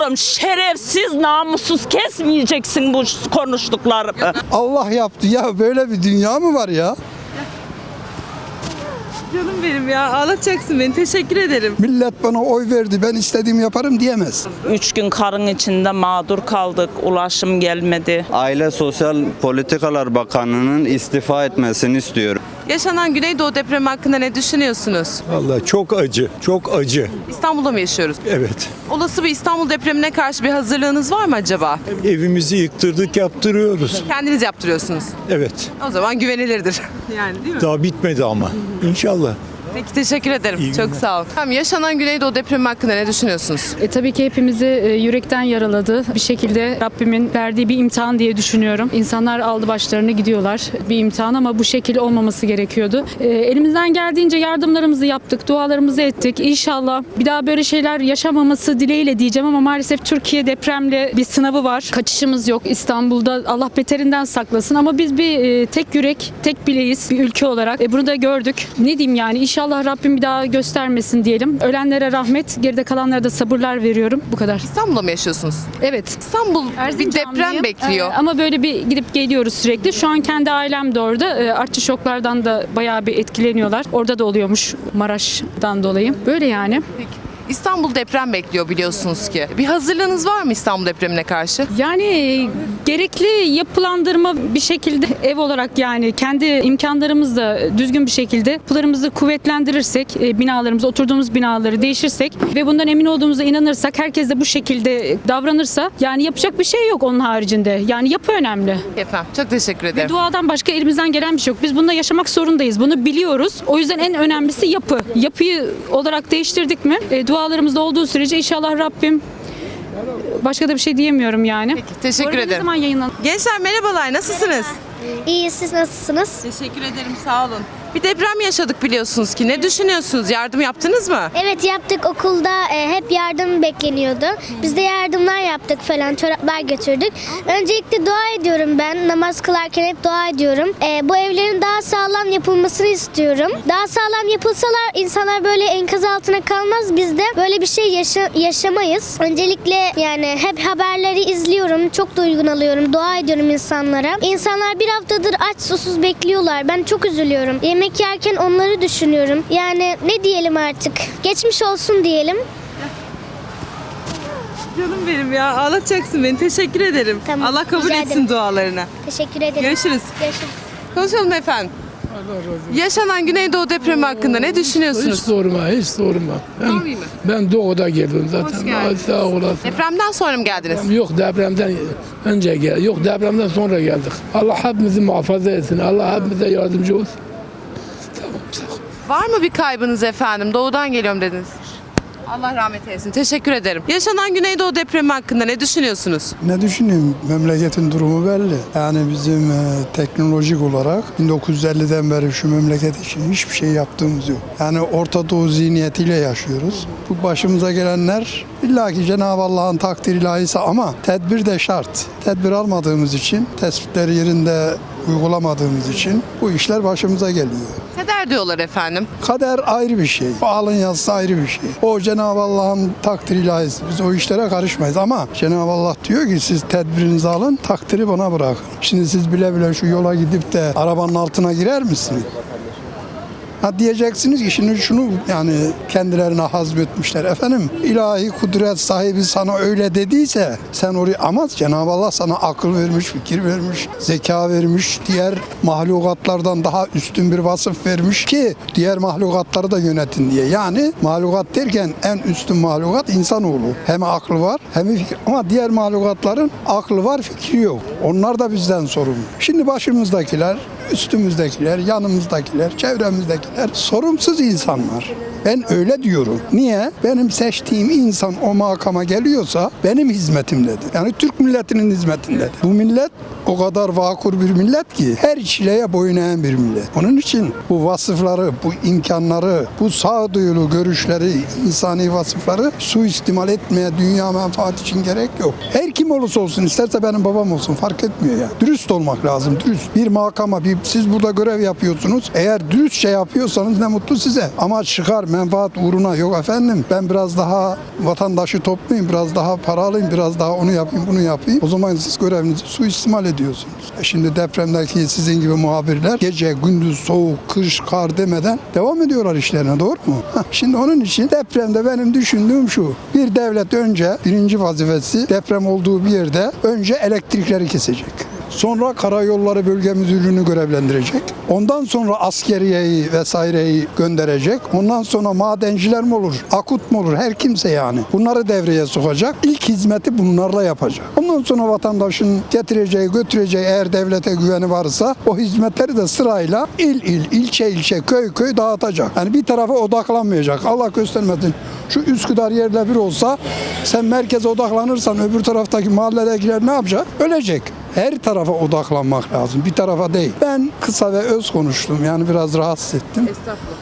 diyorum şerefsiz namussuz kesmeyeceksin bu konuştuklarımı. Allah yaptı ya böyle bir dünya mı var ya? Canım benim ya ağlatacaksın beni teşekkür ederim. Millet bana oy verdi ben istediğimi yaparım diyemez. Üç gün karın içinde mağdur kaldık. Ulaşım gelmedi. Aile Sosyal Politikalar Bakanı'nın istifa etmesini istiyorum. Yaşanan Güneydoğu depremi hakkında ne düşünüyorsunuz? Vallahi çok acı, çok acı. İstanbul'da mı yaşıyoruz? Evet. Olası bir İstanbul depremine karşı bir hazırlığınız var mı acaba? Evimizi yıktırdık, yaptırıyoruz. Kendiniz yaptırıyorsunuz. Evet. O zaman güvenilirdir. Yani değil mi? Daha bitmedi ama. İnşallah. Peki teşekkür ederim. İyi Çok günler. sağ olun. Tamam, yaşanan Güneydoğu depremi hakkında ne düşünüyorsunuz? E, tabii ki hepimizi e, yürekten yaraladı. Bir şekilde Rabbimin verdiği bir imtihan diye düşünüyorum. İnsanlar aldı başlarını gidiyorlar. Bir imtihan ama bu şekil olmaması gerekiyordu. E, elimizden geldiğince yardımlarımızı yaptık, dualarımızı ettik. İnşallah bir daha böyle şeyler yaşamaması dileğiyle diyeceğim ama maalesef Türkiye depremle bir sınavı var. Kaçışımız yok. İstanbul'da Allah beterinden saklasın ama biz bir e, tek yürek, tek bileğiz bir ülke olarak. E, bunu da gördük. Ne diyeyim yani İnşallah Rabbim bir daha göstermesin diyelim. Ölenlere rahmet, geride kalanlara da sabırlar veriyorum. Bu kadar. İstanbul'da mı yaşıyorsunuz? Evet. İstanbul bir deprem bekliyor. Ee, ama böyle bir gidip geliyoruz sürekli. Şu an kendi ailem de orada. Ee, artçı şoklardan da bayağı bir etkileniyorlar. Orada da oluyormuş Maraş'tan dolayı. Böyle yani. İstanbul deprem bekliyor biliyorsunuz ki. Bir hazırlığınız var mı İstanbul depremine karşı? Yani e, gerekli yapılandırma bir şekilde ev olarak yani kendi imkanlarımızla düzgün bir şekilde yapılarımızı kuvvetlendirirsek, e, binalarımızı, oturduğumuz binaları değişirsek ve bundan emin olduğumuza inanırsak, herkes de bu şekilde davranırsa yani yapacak bir şey yok onun haricinde. Yani yapı önemli. Efendim çok teşekkür ederim. Duadan başka elimizden gelen bir şey yok. Biz bunda yaşamak zorundayız. Bunu biliyoruz. O yüzden en önemlisi yapı. Yapıyı olarak değiştirdik mi? E, dualarımızda olduğu sürece inşallah Rabbim başka da bir şey diyemiyorum yani. Peki, teşekkür Bu arada Ne ederim. zaman yayınlan? Gençler merhabalar nasılsınız? İyi siz nasılsınız? Teşekkür ederim sağ olun. Bir deprem yaşadık biliyorsunuz ki. Ne düşünüyorsunuz? Yardım yaptınız mı? Evet yaptık okulda e, hep yardım bekleniyordu. Biz de yardımlar yaptık falan çoraplar götürdük. Öncelikle dua ediyorum ben. Namaz kılarken hep dua ediyorum. E, bu evlerin daha sağlam yapılmasını istiyorum. Daha sağlam yapılsalar insanlar böyle enkaz altına kalmaz. Biz de böyle bir şey yaşa- yaşamayız. Öncelikle yani hep haberleri izliyorum. Çok duygun alıyorum. Dua ediyorum insanlara. İnsanlar bir haftadır aç susuz bekliyorlar. Ben çok üzülüyorum. Yemek yerken onları düşünüyorum. Yani ne diyelim artık? Geçmiş olsun diyelim. Canım benim ya ağlatacaksın beni. Teşekkür ederim. Tamam, Allah kabul rica etsin ederim. dualarını. Teşekkür ederim. Görüşürüz. Görüşürüz. Konuşalım efendim. Yaşanan Güneydoğu depremi hakkında ne Hiç düşünüyorsunuz? sorma, hiç sorma. Ben, Sormayayım mı? ben doğuda geldim zaten. Hoş geldin. Ay, Sağ olasın. Depremden sonra mı geldiniz? Yok depremden önce gel, yok depremden sonra geldik. Allah hepimizi muhafaza etsin. Allah hepimize yardımcı olsun. Var mı bir kaybınız efendim? Doğudan geliyorum dediniz. Allah rahmet eylesin. Teşekkür ederim. Yaşanan Güneydoğu depremi hakkında ne düşünüyorsunuz? Ne düşüneyim memleketin durumu belli. Yani bizim e, teknolojik olarak 1950'den beri şu memleket için hiçbir şey yaptığımız yok. Yani Orta Doğu zihniyetiyle yaşıyoruz. Bu başımıza gelenler illa ki Cenab-ı Allah'ın takdir ilahisi ama tedbir de şart. Tedbir almadığımız için, tespitleri yerinde uygulamadığımız için bu işler başımıza geliyor. Kader diyorlar efendim. Kader ayrı bir şey. O alın yazısı ayrı bir şey. O Cenab-ı Allah'ın takdir ilahisi. Biz o işlere karışmayız ama Cenab-ı Allah diyor ki siz tedbirinizi alın, takdiri bana bırakın. Şimdi siz bile bile şu yola gidip de arabanın altına girer misiniz? Ha diyeceksiniz ki şimdi şunu yani kendilerine hazmetmişler. Efendim ilahi kudret sahibi sana öyle dediyse sen oraya ama Cenab-ı Allah sana akıl vermiş, fikir vermiş, zeka vermiş, diğer mahlukatlardan daha üstün bir vasıf vermiş ki diğer mahlukatları da yönetin diye. Yani mahlukat derken en üstün mahlukat insanoğlu. Hem aklı var hem fikir. Ama diğer mahlukatların aklı var, fikri yok. Onlar da bizden sorumlu. Şimdi başımızdakiler üstümüzdekiler, yanımızdakiler, çevremizdekiler sorumsuz insanlar. Ben öyle diyorum. Niye? Benim seçtiğim insan o makama geliyorsa benim hizmetimdedir. Yani Türk milletinin hizmetindedir. Bu millet o kadar vakur bir millet ki her çileye boyun eğen bir millet. Onun için bu vasıfları, bu imkanları, bu sağduyulu görüşleri, insani vasıfları suistimal etmeye dünya menfaat için gerek yok. Her kim olursa olsun isterse benim babam olsun fark etmiyor ya. Dürüst olmak lazım, dürüst. Bir makama, bir siz burada görev yapıyorsunuz. Eğer dürüstçe yapıyorsanız ne mutlu size. Ama çıkar menfaat uğruna yok efendim. Ben biraz daha vatandaşı toplayayım, biraz daha para alayım, biraz daha onu yapayım, bunu yapayım. O zaman siz görevinizi suistimal ediyorsunuz. E şimdi depremdeki sizin gibi muhabirler gece, gündüz, soğuk, kış, kar demeden devam ediyorlar işlerine doğru mu? Şimdi onun için depremde benim düşündüğüm şu. Bir devlet önce birinci vazifesi deprem olduğu bir yerde önce elektrikleri kesecek. Sonra karayolları bölge müdürlüğünü görevlendirecek. Ondan sonra askeriyeyi vesaireyi gönderecek. Ondan sonra madenciler mi olur, akut mu olur, her kimse yani. Bunları devreye sokacak. İlk hizmeti bunlarla yapacak. Ondan sonra vatandaşın getireceği, götüreceği eğer devlete güveni varsa o hizmetleri de sırayla il il, ilçe ilçe, köy köy dağıtacak. Yani bir tarafa odaklanmayacak. Allah göstermesin. Şu Üsküdar yerle bir olsa sen merkeze odaklanırsan öbür taraftaki mahalledekiler ne yapacak? Ölecek. Her tarafa odaklanmak lazım. Bir tarafa değil. Ben kısa ve öz konuştum. Yani biraz rahatsız ettim.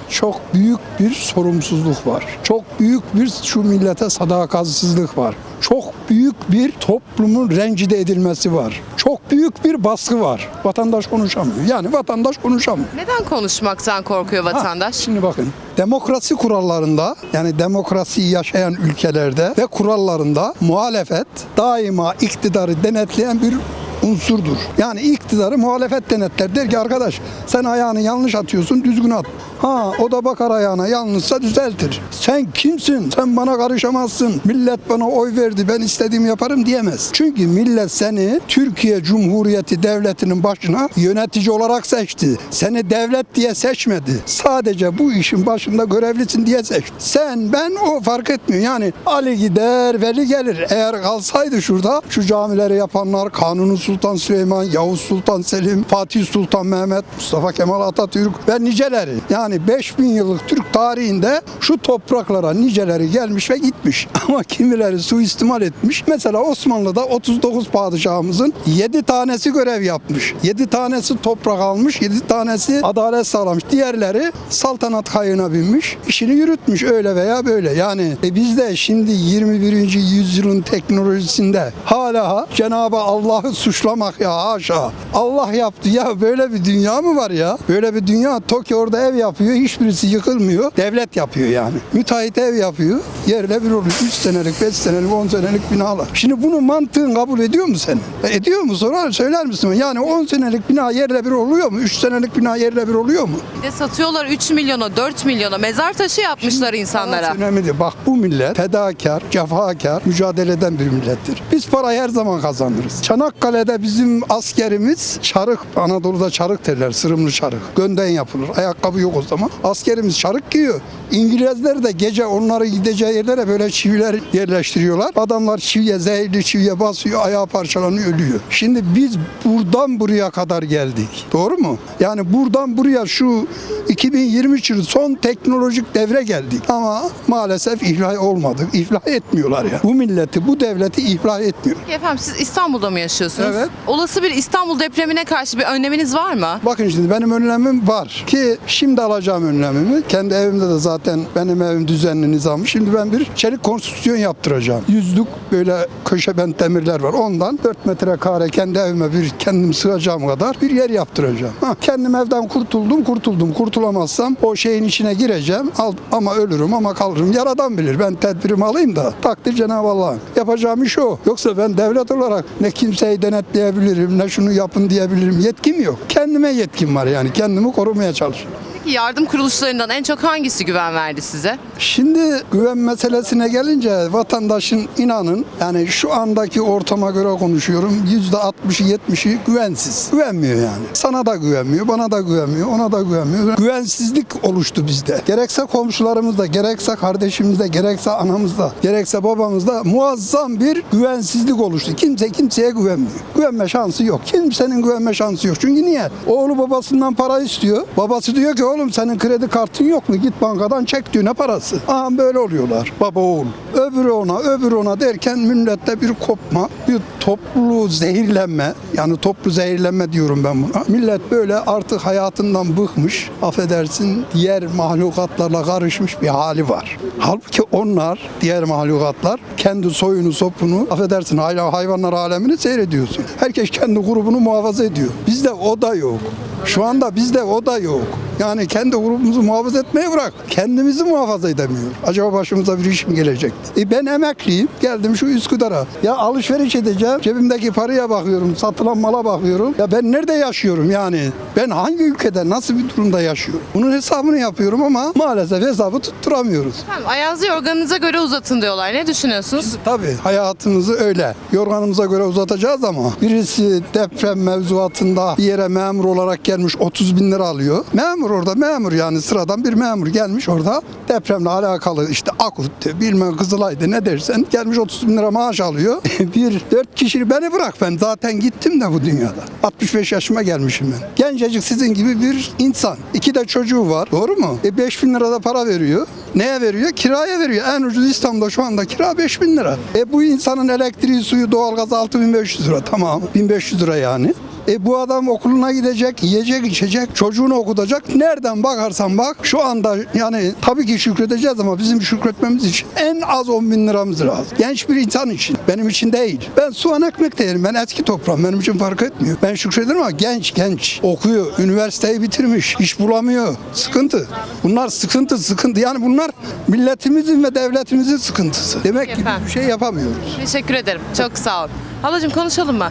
Çok büyük bir sorumsuzluk var. Çok büyük bir şu millete sadakatsizlik var. Çok büyük bir toplumun rencide edilmesi var. Çok büyük bir baskı var. Vatandaş konuşamıyor. Yani vatandaş konuşamıyor. Neden konuşmaktan korkuyor Ha, vatandaş? Şimdi bakın demokrasi kurallarında yani demokrasiyi yaşayan ülkelerde ve kurallarında muhalefet daima iktidarı denetleyen bir unsurdur. Yani iktidarı muhalefet denetler. Der ki arkadaş sen ayağını yanlış atıyorsun düzgün at. Ha o da bakar ayağına yanlışsa düzeltir. Sen kimsin? Sen bana karışamazsın. Millet bana oy verdi ben istediğimi yaparım diyemez. Çünkü millet seni Türkiye Cumhuriyeti Devleti'nin başına yönetici olarak seçti. Seni devlet diye seçmedi. Sadece bu işin başında görevlisin diye seçti. Sen ben o fark etmiyor. Yani Ali gider Veli gelir. Eğer kalsaydı şurada şu camileri yapanlar Kanuni Sultan Süleyman, Yavuz Sultan Selim, Fatih Sultan Mehmet, Mustafa Kemal Atatürk ve niceleri. Yani 5000 yıllık Türk tarihinde şu topraklara niceleri gelmiş ve gitmiş. Ama kimileri suistimal etmiş. Mesela Osmanlı'da 39 padişahımızın 7 tanesi görev yapmış. 7 tanesi toprak almış, 7 tanesi adalet sağlamış. Diğerleri saltanat kayığına binmiş, işini yürütmüş öyle veya böyle. Yani e biz de şimdi 21. yüzyılın teknolojisinde hala Cenab-ı Allah'ı suçlamak ya haşa. Allah yaptı ya böyle bir dünya mı var ya? Böyle bir dünya Tokyo'da ev yapıyor hiçbirisi yıkılmıyor. Devlet yapıyor yani. Müteahhit ev yapıyor. Yerle bir oluyor. 3 senelik, 5 senelik, 10 senelik binalar. Şimdi bunu mantığın kabul ediyor mu senin? E, Ediyor mu? Sorar, söyler misin? Yani 10 senelik bina yerle bir oluyor mu? 3 senelik bina yerle bir oluyor mu? Bir de satıyorlar 3 milyona 4 milyona mezar taşı yapmışlar insanlara. Parası önemli değil. Bak bu millet fedakar, cefakar, mücadele eden bir millettir. Biz parayı her zaman kazanırız. Çanakkale'de bizim askerimiz çarık, Anadolu'da çarık derler, sırımlı çarık. Gönden yapılır. Ayakkabı yok o zaman. Askerimiz çarık giyiyor. İngilizler de gece onları gideceği yerlere böyle çiviler yerleştiriyorlar. Adamlar çiviye, zehirli çiviye basıyor, ayağı parçalanıyor, ölüyor. Şimdi biz buradan buraya kadar geldik. Doğru mu? Yani buradan buraya şu 2023 yılı son teknolojik devre geldik. Ama maalesef ihlah olmadık. İhlah etmiyorlar ya. Bu milleti, bu devleti ihlah etmiyor. Efendim siz İstanbul'da mı yaşıyorsunuz? Evet. Olası bir İstanbul depremine karşı bir önleminiz var mı? Bakın şimdi benim önlemim var ki şimdi alacağım önlemimi. Kendi evimde de zaten benim evim düzenli nizamı. Şimdi ben bir çelik konstrüksiyon yaptıracağım. Yüzlük böyle köşe bent demirler var. Ondan 4 metrekare kendi evime bir kendim sığacağım kadar bir yer yaptıracağım. Ha, kendim evden kurtuldum kurtuldum. Kurtulamazsam o şeyin içine gireceğim. Al, ama ölürüm ama kalırım. Yaradan bilir. Ben tedbirimi alayım da takdir Cenab-ı Allah'ın. Yapacağım iş o. Yoksa ben devlet olarak ne kimseyi denetleyebilirim ne şunu yapın diyebilirim. Yetkim yok. Kendime yetkim var yani. Kendimi korumaya çalışıyorum. Peki yardım kuruluşlarından en çok hangisi güven verdi size? Şimdi güven meselesine gelince vatandaşın inanın yani şu andaki ortama göre konuşuyorum yüzde 60'ı 70'i güvensiz. Güvenmiyor yani. Sana da güvenmiyor, bana da güvenmiyor, ona da güvenmiyor. Güvensizlik oluştu bizde. Gerekse komşularımızda, gerekse kardeşimizde, gerekse anamızda, gerekse babamızda muazzam bir güvensizlik oluştu. Kimse kimseye güvenmiyor. Güvenme şansı yok. Kimsenin güvenme şansı yok. Çünkü niye? Oğlu babasından para istiyor. Babası diyor ki oğlum senin kredi kartın yok mu? Git bankadan çek diyor parası? Aha böyle oluyorlar baba oğul. Öbürü ona öbürü ona derken millette bir kopma, bir toplu zehirlenme. Yani toplu zehirlenme diyorum ben buna. Millet böyle artık hayatından bıkmış. Affedersin diğer mahlukatlarla karışmış bir hali var. Halbuki onlar diğer mahlukatlar kendi soyunu sopunu affedersin hala hayvanlar alemini seyrediyorsun. Herkes kendi grubunu muhafaza ediyor. Bizde o da yok. Şu anda bizde o da yok. Yani kendi grubumuzu muhafaza etmeyi bırak. Kendimizi muhafaza edemiyor. Acaba başımıza bir iş mi gelecek? E ben emekliyim. Geldim şu Üsküdar'a. Ya alışveriş edeceğim. Cebimdeki paraya bakıyorum. Satılan mala bakıyorum. Ya ben nerede yaşıyorum yani? Ben hangi ülkede nasıl bir durumda yaşıyorum? Bunun hesabını yapıyorum ama maalesef hesabı tutturamıyoruz. Efendim ayağınızı yorganınıza göre uzatın diyorlar. Ne düşünüyorsunuz? Tabii hayatımızı öyle yorganımıza göre uzatacağız ama birisi deprem mevzuatında bir yere memur olarak gelmiş 30 bin lira alıyor. Memur orada memur yani sıradan bir memur gelmiş orada depremle alakalı işte Akut'tu bilmem Kızılay'dı ne dersen gelmiş 30 bin lira maaş alıyor. bir dört kişi beni bırak ben zaten gittim de bu dünyada. 65 yaşıma gelmişim ben. Gencecik sizin gibi bir insan. İki de çocuğu var doğru mu? E 5 bin lira da para veriyor. Neye veriyor? Kiraya veriyor. En ucuz İstanbul'da şu anda kira 5 bin lira. E bu insanın elektriği, suyu, doğalgazı 6500 lira. Tamam 1500 lira yani. E bu adam okuluna gidecek, yiyecek, içecek, çocuğunu okutacak. Nereden bakarsan bak şu anda yani tabii ki şükredeceğiz ama bizim şükretmemiz için en az 10 bin liramız lazım. Genç bir insan için. Benim için değil. Ben soğan ekmek de yerim. Ben eski toprağım. Benim için fark etmiyor. Ben şükrederim ama genç genç. Okuyor. Üniversiteyi bitirmiş. iş bulamıyor. Sıkıntı. Bunlar sıkıntı sıkıntı. Yani bunlar milletimizin ve devletimizin sıkıntısı. Demek ki Efendim. bir şey yapamıyoruz. Teşekkür ederim. Çok sağ olun. Halacığım konuşalım mı?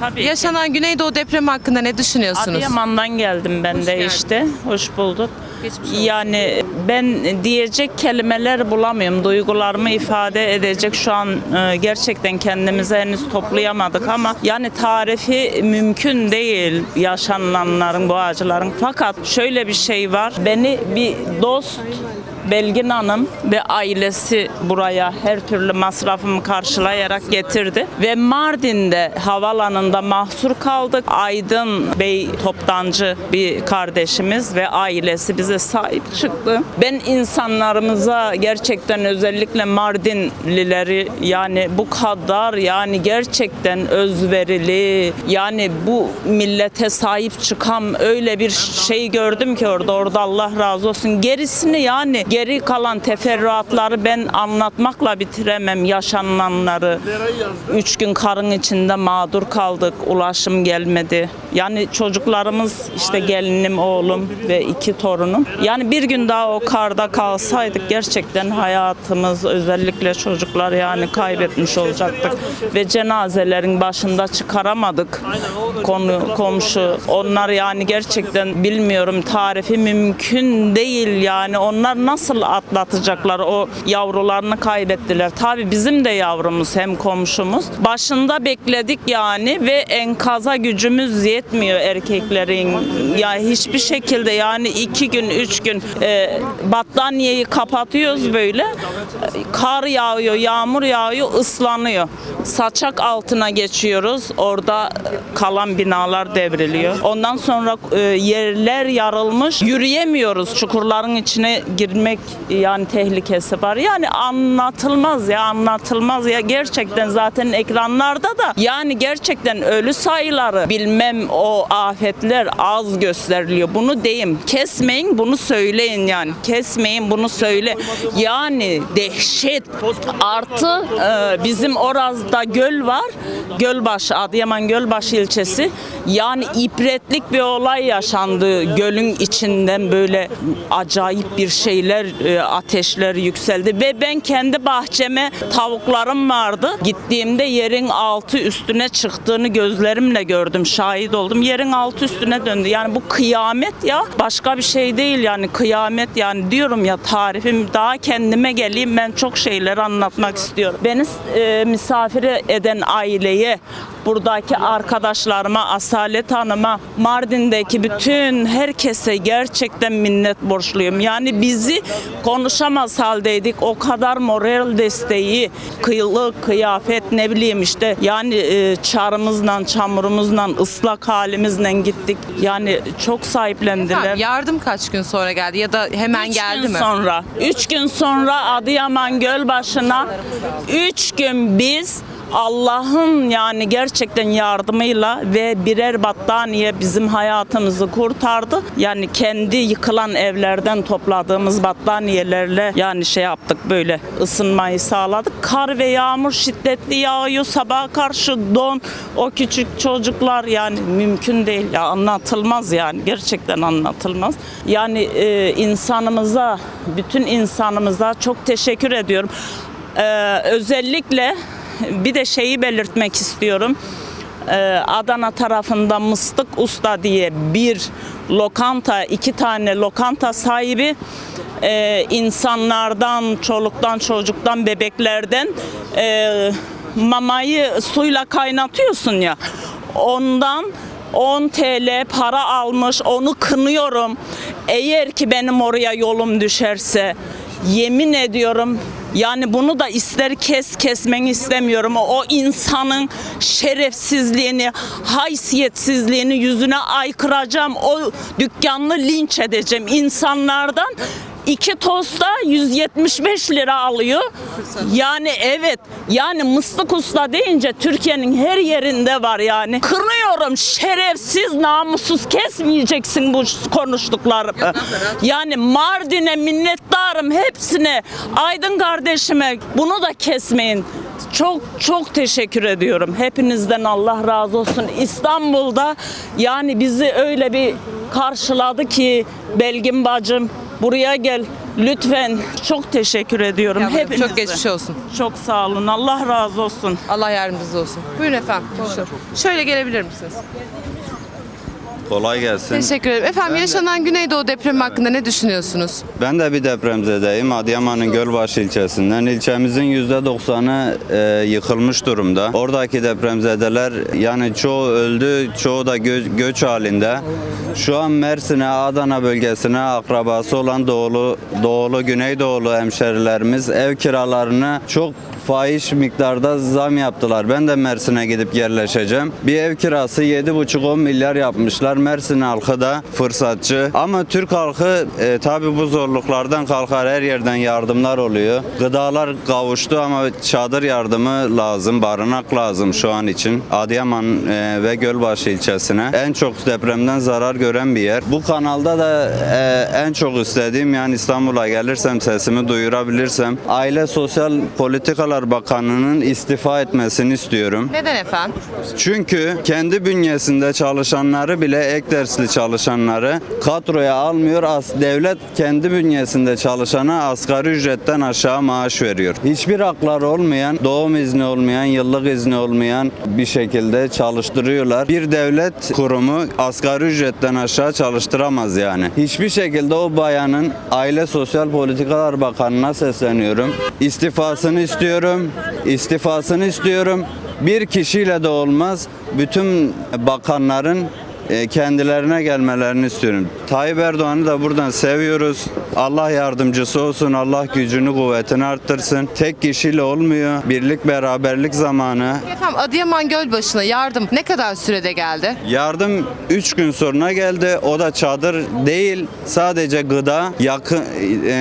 Tabii ki. Yaşanan Güneydoğu depremi hakkında ne düşünüyorsunuz? Adıyaman'dan geldim ben Hoş de geldin. işte. Hoş bulduk. Geçmiş olsun. Yani ben diyecek kelimeler bulamıyorum. Duygularımı ifade edecek şu an e, gerçekten kendimizi henüz toplayamadık ama yani tarifi mümkün değil yaşananların, bu acıların. Fakat şöyle bir şey var. Beni bir dost Belgin Hanım ve ailesi buraya her türlü masrafımı karşılayarak getirdi. Ve Mardin'de havalanında mahsur kaldık. Aydın Bey toptancı bir kardeşimiz ve ailesi bize sahip çıktı. Ben insanlarımıza gerçekten özellikle Mardinlileri yani bu kadar yani gerçekten özverili yani bu millete sahip çıkan öyle bir şey gördüm ki orada orada Allah razı olsun. Gerisini yani geri kalan teferruatları ben anlatmakla bitiremem yaşananları. Üç gün karın içinde mağdur kaldık. Ulaşım gelmedi. Yani çocuklarımız işte gelinim, oğlum ve iki torunum. Yani bir gün daha o karda kalsaydık gerçekten hayatımız özellikle çocuklar yani kaybetmiş olacaktık. Ve cenazelerin başında çıkaramadık konu komşu. Onlar yani gerçekten bilmiyorum tarifi mümkün değil yani. Onlar nasıl atlatacaklar o yavrularını kaybettiler. Tabii bizim de yavrumuz hem komşumuz. Başında bekledik yani ve enkaza gücümüz yetmiyor erkeklerin. Ya hiçbir şekilde yani iki gün üç gün e, battaniyeyi kapatıyoruz böyle. Kar yağıyor, yağmur yağıyor, ıslanıyor. Saçak altına geçiyoruz. Orada kalan binalar devriliyor. Ondan sonra e, yerler yarılmış. Yürüyemiyoruz. Çukurların içine girmek yani tehlikesi var. Yani anlatılmaz ya anlatılmaz ya gerçekten zaten ekranlarda da yani gerçekten ölü sayıları bilmem o afetler az gösteriliyor. Bunu deyim. Kesmeyin bunu söyleyin yani. Kesmeyin bunu söyle. Yani dehşet. Artı e, bizim Oraz'da göl var. Gölbaşı, Adıyaman Gölbaşı ilçesi. Yani ibretlik bir olay yaşandı. Gölün içinden böyle acayip bir şeyler, e, ateşler yükseldi. Ve ben kendi bahçeme tavuklarım vardı. Gittiğimde yerin altı üstüne çıktığını gözlerimle gördüm. Şahit oldum. Yerin altı üstüne döndü. Yani bu kıyamet ya. Başka bir şey değil yani kıyamet yani diyorum ya tarifim daha kendime geleyim ben çok şeyleri anlatmak istiyorum. Beni e, misafir eden aileye buradaki arkadaşlarıma, Asalet Hanım'a, Mardin'deki bütün herkese gerçekten minnet borçluyum. Yani bizi konuşamaz haldeydik. O kadar moral desteği, kıyılık, kıyafet ne bileyim işte yani e, çarımızla, çamurumuzla, ıslak halimizle gittik. Yani çok sahiplendiler. Efendim, yardım kaç gün sonra geldi ya da hemen Üç geldi gün mi? sonra. Üç gün sonra Adıyaman Gölbaşı'na üç gün biz Allah'ın yani gerçekten yardımıyla ve birer battaniye bizim hayatımızı kurtardı. Yani kendi yıkılan evlerden topladığımız battaniyelerle yani şey yaptık böyle ısınmayı sağladık. Kar ve yağmur şiddetli yağıyor. Sabaha karşı don. O küçük çocuklar yani mümkün değil. Ya anlatılmaz yani. Gerçekten anlatılmaz. Yani e, insanımıza, bütün insanımıza çok teşekkür ediyorum. Ee, özellikle bir de şeyi belirtmek istiyorum. Ee, Adana tarafında Mıstık Usta diye bir lokanta, iki tane lokanta sahibi e, insanlardan, çoluktan, çocuktan, bebeklerden e, mamayı suyla kaynatıyorsun ya. Ondan 10 TL para almış. Onu kınıyorum. Eğer ki benim oraya yolum düşerse yemin ediyorum yani bunu da ister kes kesmeni istemiyorum. O insanın şerefsizliğini, haysiyetsizliğini yüzüne aykıracağım. O dükkanını linç edeceğim. İnsanlardan iki tosta 175 lira alıyor. Yani evet yani mıstık usta deyince Türkiye'nin her yerinde var yani. Kırıyorum şerefsiz namussuz kesmeyeceksin bu konuştuklarımı. Yani Mardin'e minnettarım hepsine. Aydın kardeşime bunu da kesmeyin. Çok çok teşekkür ediyorum. Hepinizden Allah razı olsun. İstanbul'da yani bizi öyle bir karşıladı ki Belgin bacım buraya gel lütfen. Çok teşekkür ediyorum hepinize. çok geçmiş olsun. Çok sağ olun. Allah razı olsun. Allah yardımcınız olsun. Buyurun efendim. Şöyle gelebilir misiniz? Kolay gelsin. Teşekkür ederim. Efendim yaşanan Güneydoğu depremi hakkında ne düşünüyorsunuz? Ben de bir depremzedeyim. Adıyaman'ın Gölbaşı ilçesinden. İlçemizin %90'ı e, yıkılmış durumda. Oradaki depremzedeler yani çoğu öldü, çoğu da gö- göç halinde. Şu an Mersin'e, Adana bölgesine akrabası olan doğulu, doğulu, güneydoğulu hemşerilerimiz ev kiralarını çok fahiş miktarda zam yaptılar. Ben de Mersin'e gidip yerleşeceğim. Bir ev kirası 7,5-10 milyar yapmışlar. Mersin halkı da fırsatçı. Ama Türk halkı e, tabi bu zorluklardan kalkar. Her yerden yardımlar oluyor. Gıdalar kavuştu ama çadır yardımı lazım, barınak lazım şu an için. Adıyaman e, ve Gölbaşı ilçesine. En çok depremden zarar gören bir yer. Bu kanalda da e, en çok istediğim yani İstanbul'a gelirsem sesimi duyurabilirsem Aile Sosyal Politikalar Bakanı'nın istifa etmesini istiyorum. Neden efendim? Çünkü kendi bünyesinde çalışanları bile ek dersli çalışanları kadroya almıyor. As devlet kendi bünyesinde çalışana asgari ücretten aşağı maaş veriyor. Hiçbir hakları olmayan, doğum izni olmayan, yıllık izni olmayan bir şekilde çalıştırıyorlar. Bir devlet kurumu asgari ücretten aşağı çalıştıramaz yani. Hiçbir şekilde o bayanın Aile Sosyal Politikalar Bakanı'na sesleniyorum. İstifasını istiyorum. İstifasını istiyorum. Bir kişiyle de olmaz. Bütün bakanların kendilerine gelmelerini istiyorum. Tayyip Erdoğan'ı da buradan seviyoruz. Allah yardımcısı olsun. Allah gücünü kuvvetini arttırsın. Tek kişiyle olmuyor. Birlik beraberlik zamanı. Efendim Adıyaman Gölbaşı'na yardım ne kadar sürede geldi? Yardım 3 gün sonra geldi. O da çadır değil. Sadece gıda, yakın e,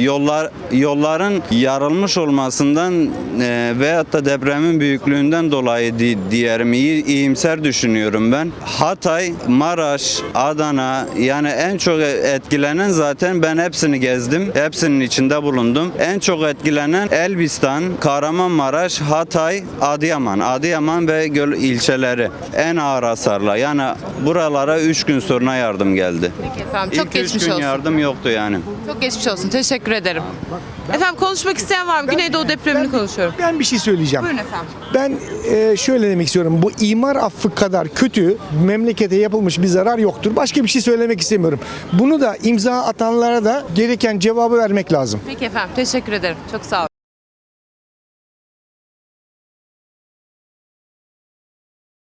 yollar yolların yarılmış olmasından e, veyahut da depremin büyüklüğünden dolayı di, diyelim iyi iyimser düşünüyorum ben. Hatay, Maraş, Adana yani en çok etkilenen zaten ben hepsini gezdim. Hepsinin içinde bulundum. En çok etkilenen Elbistan, Kahramanmaraş, Hatay, Adıyaman. Adıyaman ve Göl ilçeleri en ağır hasarla. Yani buralara 3 gün sonra yardım geldi. Peki efendim çok İlk üç geçmiş gün olsun. yardım yoktu yani. Çok geçmiş olsun. Teşekkür ederim. Efendim konuşmak isteyen var mı? Güneydoğu depremini konuşuyorum. Ben bir şey söyleyeceğim. Buyurun efendim. Ben e, şöyle demek istiyorum. Bu imar affı kadar kötü memlekete yapılmış bir zarar yoktur. Başka bir şey söylemek istemiyorum. Bunu da imza atanlara da gereken cevabı vermek lazım. Peki efendim. Teşekkür ederim. Çok sağ olun.